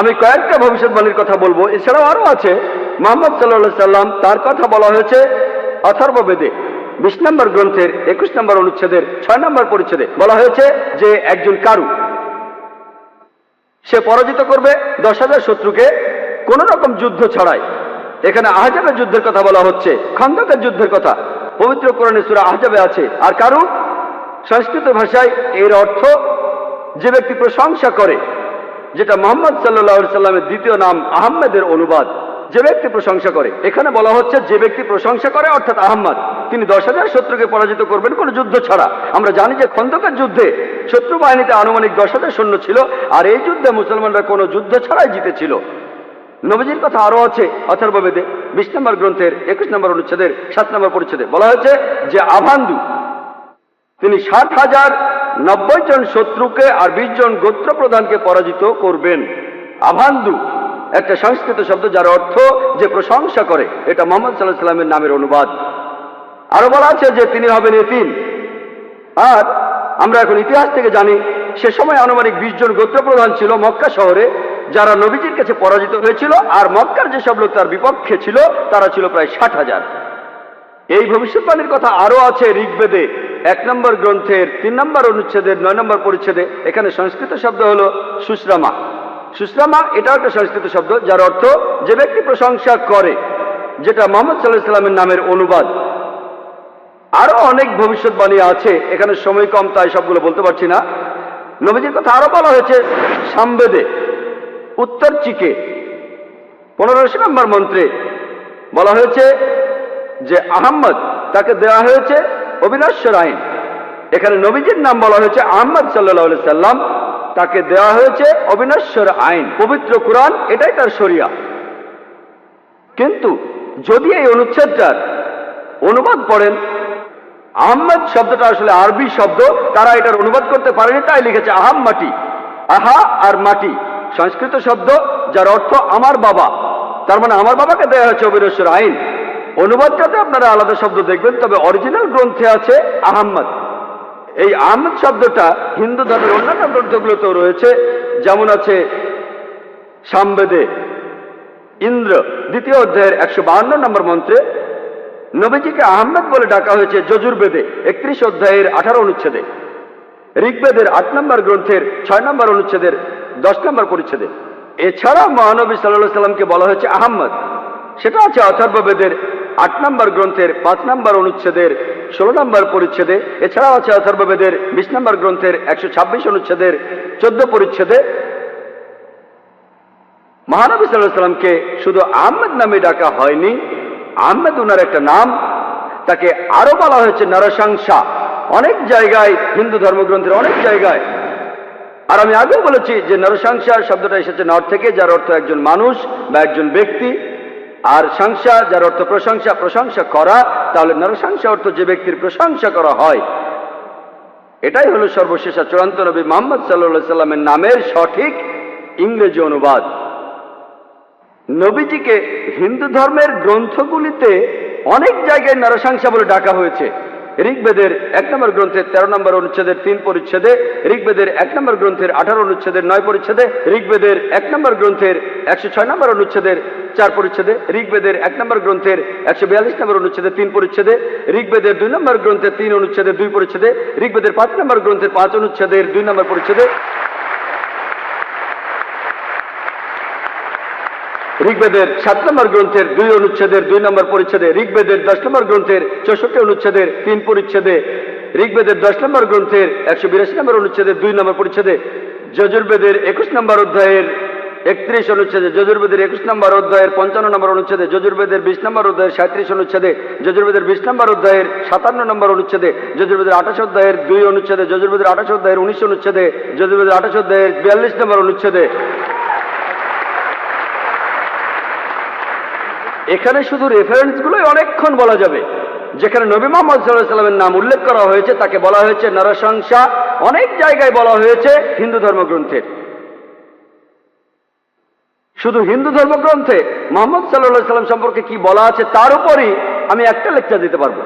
আমি কয়েকটা ভবিষ্যৎবাণীর কথা বলব। এছাড়াও আরও আছে। মোহাম্মদ সাল্লাহ সাল্লাম তার কথা বলা হয়েছে অথর্ববেদে বিশ নম্বর গ্রন্থের, একুশ নম্বর অনুচ্ছেদের, ছয় নম্বর পরিচ্ছেদে বলা হয়েছে যে একজন কারু, সে পরাজিত করবে দশ হাজার শত্রুকে কোন রকম যুদ্ধ ছাড়াই। এখানে আহজাবের যুদ্ধের কথা বলা হচ্ছে, খন্দকের যুদ্ধের কথা। পবিত্র কোরআনে সুরা আহজাবে আছে। আর কারু, সংস্কৃত ভাষায় এর অর্থ যে ব্যক্তি প্রশংসা করে যেটা মোহাম্মদ সাল্লাহ সাল্লামের দ্বিতীয় নাম আহমেদের অনুবাদ, যে ব্যক্তি প্রশংসা করে। এখানে বলা হচ্ছে যে ব্যক্তি প্রশংসা করে অর্থাৎ আহম্মদ। তিনি দশ হাজার শত্রুকে পরাজিত করবেন কোনো যুদ্ধ ছাড়া। আমরা জানি যে খন্দকের যুদ্ধে শত্রু বাহিনীতে আনুমানিক দশ হাজার সৈন্য ছিল, আর এই যুদ্ধে মুসলমানরা কোনো যুদ্ধ ছাড়াই জিতেছিল। নবজির কথা আরও আছে অথর্ববেদে বিশ নম্বর গ্রন্থের একুশ নম্বর অনুচ্ছেদের, সাত নম্বর পরিচ্ছেদে বলা হয়েছে যে আভান্দু, তিনি ষাট হাজার নব্বই জন শত্রুকে আর বিশ জন গোত্র প্রধানকে পরাজিত করবেন। আভান্দু, একটা সংস্কৃত শব্দ যার অর্থ যে প্রশংসা করে, এটা মোহাম্মদ সাল্লাহ সাল্লামের নামের অনুবাদ। আরও বলা আছে যে তিনি হবেন এতিম। আর আমরা এখন ইতিহাস থেকে জানি, সে সময় আনুমানিক বিশ জন গোত্রপ্রধান ছিল মক্কা শহরে, যারা নবীজির কাছে পরাজিত হয়েছিল, আর মক্কার যেসব লোক তার বিপক্ষে ছিল, তারা ছিল প্রায় ষাট হাজার। এই ভবিষ্যৎবাণীর কথা আরও আছে ঋগ্বেদে। এক নম্বর গ্রন্থের, তিন নম্বর অনুচ্ছেদের, নয় নম্বর পরিচ্ছেদে এখানে সংস্কৃত শব্দ হলো সুশ্রামা। সুশ্রামা এটাও একটা সংস্কৃত শব্দ, যার অর্থ যে ব্যক্তি প্রশংসা করে, যেটা মোহাম্মদ সাল্লাহ সাল্লামের নামের অনুবাদ। আরও অনেক ভবিষ্যৎবাণী আছে, এখানে সময় কম, তাই সবগুলো বলতে পারছি না। নবীজির কথা আরও বলা হয়েছে সামবেদে, উত্তর চিকে। পনেরোশো নম্বর মন্ত্রে বলা হয়েছে যে আহম্মদ তাকে দেওয়া হয়েছে অবিনশ্বর আইন এখানে নবীজির নাম বলা হয়েছে আহম্মদ সাল্লাহ সাল্লাম। তাকে দেওয়া হয়েছে অবিনাশ্বর আইন পবিত্র কোরআন, এটাই তার শরিয়া। কিন্তু যদি এই অনুচ্ছেদটার অনুবাদ পড়েন, আহম্মদ শব্দটা আসলে আরবি শব্দ, তারা এটার অনুবাদ করতে পারেনি, তাই লিখেছে আহাম মাটি আহা আর মাটি, সংস্কৃত শব্দ, যার অর্থ আমার বাবা। তার মানে আমার বাবাকে দেওয়া হয়েছে অবিনশ্বর আইন অনুবাদটাতে আপনারা আলাদা শব্দ দেখবেন, তবে অরিজিনাল গ্রন্থে আছে আহম্মদ। এই আহমদ শব্দটা হিন্দু ধর্মের অন্যান্য গ্রন্থগুলোতেও রয়েছে, যেমন আছে সামবেদে, ইন্দ্র, দ্বিতীয় অধ্যায়ের একশো বাহান্ন নম্বর মন্ত্রে, নবীজিকে আহমেদ বলে ডাকা হয়েছে যজুর্বেদে, একত্রিশ অধ্যায়ের আঠারো অনুচ্ছেদে। ঋগ্বেদের আট নম্বর গ্রন্থের ছয় নম্বর অনুচ্ছেদের দশ নম্বর পরিচ্ছেদে। এছাড়া মহানবী সাল্লাহ সাল্লামকে বলা হয়েছে আহম্মদ। সেটা আছে অথর্ববেদের আট নম্বর গ্রন্থের, পাঁচ নম্বর অনুচ্ছেদের, ষোলো নম্বর পরিচ্ছেদে, এছাড়াও আছে অথর্ববেদের বিশ নম্বর গ্রন্থের, একশো ছাব্বিশ অনুচ্ছেদের, চোদ্দ পরিচ্ছেদে। মহানবী সাল্লাহ সাল্লামকে শুধু আহমেদ নামে ডাকা হয়নি, আহমেদ উনার একটা নাম, তাকে আরও বলা হয়েছে নরসংসা অনেক জায়গায়, হিন্দু ধর্মগ্রন্থের অনেক জায়গায়। আর আমি আগেও বলেছি যে নরসংসা শব্দটা এসেছে নর থেকে, যার অর্থ একজন মানুষ বা একজন ব্যক্তি। আর সংসা যার অর্থ প্রশংসা প্রশংসা করা, তাহলে নরসংসা অর্থ যে ব্যক্তির প্রশংসা করা হয়। এটাই হলো সর্বশেষ চূড়ান্ত নবী মোহাম্মদ সাল্লা সাল্লামের নামের সঠিক ইংরেজি অনুবাদ। নবীজিকে হিন্দু ধর্মের গ্রন্থগুলিতে অনেক জায়গায় নরসংসা বলে ডাকা হয়েছে। ঋগ্বেদের এক নম্বর গ্রন্থের তেরো নম্বর অনুচ্ছেদের তিন পরিচ্ছেদে, ঋগ্বেদের এক নম্বর গ্রন্থের আঠারো অনুচ্ছেদের নয় পরিচ্ছেদে, ঋগ্বেদের এক নম্বর গ্রন্থের একশো ছয় নম্বর অনুচ্ছেদের চার পরিচ্ছেদে, ঋগ্বেদের এক নম্বর গ্রন্থের একশো বিয়াল্লিশ নম্বর অনুচ্ছেদে তিন পরিচ্ছেদে, ঋগ্বেদের দুই নম্বর গ্রন্থের তিন অনুচ্ছেদের দুই পরিচ্ছেদে, ঋগ্বেদের পাঁচ নম্বর গ্রন্থের পাঁচ অনুচ্ছেদের দুই নম্বর পরিচ্ছেদে ঋগ্বেদের সাত নম্বর গ্রন্থের দুই অনুচ্ছেদের, দুই নম্বর পরিচ্ছেদে, ঋগ্বেদের দশ নম্বর গ্রন্থের চৌষট্টি অনুচ্ছেদের তিন পরিচ্ছেদে, ঋগ্বেদের দশ নম্বর গ্রন্থের একশো বিরাশি নম্বর অনুচ্ছেদের দুই নম্বর পরিচ্ছেদে, যজুর্বেদের একুশ নম্বর অধ্যায়ের একত্রিশ অনুচ্ছেদে, যজুর্বেদের একুশ নম্বর অধ্যায়ের পঞ্চান্ন নম্বর অনুচ্ছেদে, যজুর্বেদের বিশ নম্বর অধ্যায়ের সাঁত্রিশ অনুচ্ছেদে, যজুর্বেদের বিশ নম্বর অধ্যায়ের সাতান্ন নম্বর অনুচ্ছেদে, যজুর্বেদের আঠাশ অধ্যায়ের দুই অনুচ্ছেদে, যজুর্বেদের আঠাশ অধ্যায়ের উনিশ অনুচ্ছেদে, যজুর্বেদের আঠাশ অধ্যায়ের বিয়াল্লিশ নম্বর অনুচ্ছেদে। এখানে শুধু রেফারেন্সগুলোই অনেকক্ষণ বলা যাবে। যেখানে নবী মোহাম্মদ সাল্লাহামের নাম উল্লেখ করা হয়েছে, তাকে বলা হয়েছে নরসংসা অনেক জায়গায় বলা হয়েছে হিন্দু ধর্মগ্রন্থের শুধু হিন্দু ধর্মগ্রন্থে মোহাম্মদ সাল্লাহ সাল্লাম সম্পর্কে কি বলা আছে, তার উপরই আমি একটা লেকচার দিতে পারব।